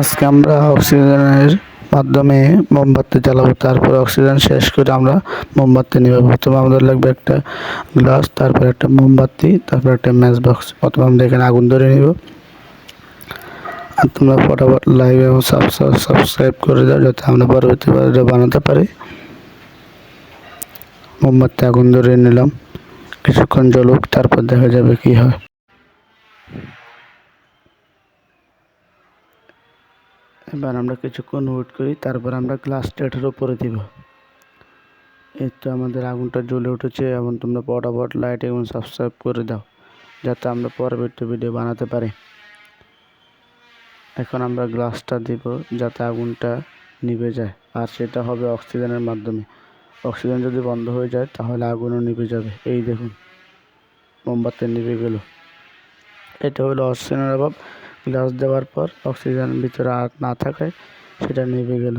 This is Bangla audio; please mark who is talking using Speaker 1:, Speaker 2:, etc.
Speaker 1: আজকে আমরা অক্সিজেনের মাধ্যমে মোমবাতি জ্বালাবো, তারপর অক্সিজেন শেষ করে আমরা মোমবাতি নেব। প্রথমে আমাদের লাগবে একটা গ্লাস, তারপর একটা মোমবাতি, তারপর একটা ম্যাচ বক্স। প্রথমে আমরা এখানে আগুন ধরে নিব। আর তোমরা ফটাফট লাইভ এবং সাবস্ক্রাইব করে দাও যাতে আমরা পরবর্তী বানাতে পারি। মোমবাতি আগুন ধরে নিলাম। কিছুক্ষণ জ্বলুক, তারপর দেখা যাবে কি হয়। এবার আমরা কিছুক্ষণ ওয়েট করি, তারপর আমরা গ্লাস এটার উপরে দিব। এই তো আমাদের আগুনটা জ্বলে উঠেছে এবং তোমরা ফটাফট লাইট এবং সাবস্ক্রাইব করে দাও, যাতে আমরা পরবর্তী ভিডিও বানাতে পারি। এখন আমরা গ্লাসটা দিব, যাতে আগুনটা নিভে যায়, আর সেটা হবে অক্সিজেনের মাধ্যমে। অক্সিজেন যদি বন্ধ হয়ে যায়, তাহলে আগুনও নিভে যাবে। এই দেখুন, মোমবাতি নিভে গেল। এটা হলো অক্সিজেনের অভাব। গ্লাস দেওয়ার পর অক্সিজেন ভিতরে আর না থাকায় সেটা নিভে গেল।